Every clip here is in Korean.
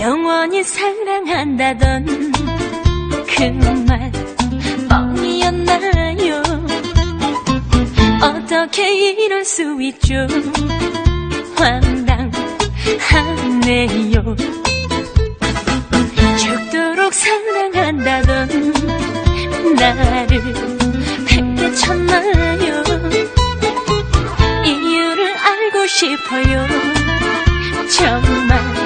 영원히 사랑한다던 그 말 뻥이었나요? 어떻게 이럴 수 있죠? 황당하네요. 죽도록 사랑한다던 나를 팽개쳤나요? 이유를 알고 싶어요. 정말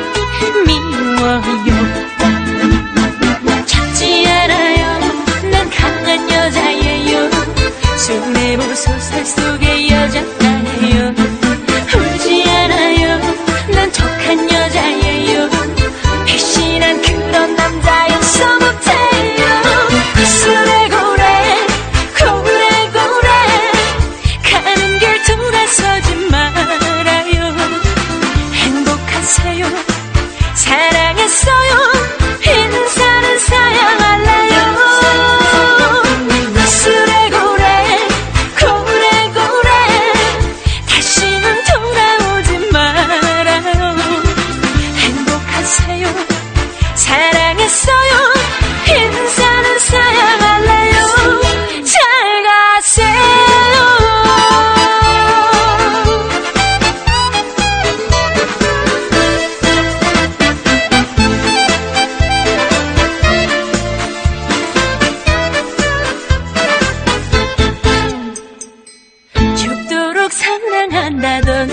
한다던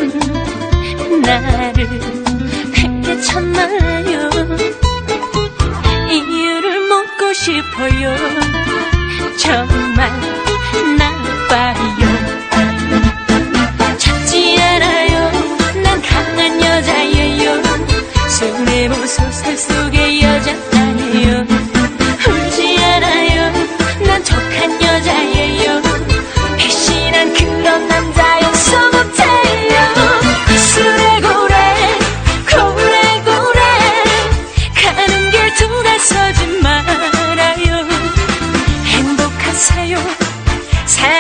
나를 Ten.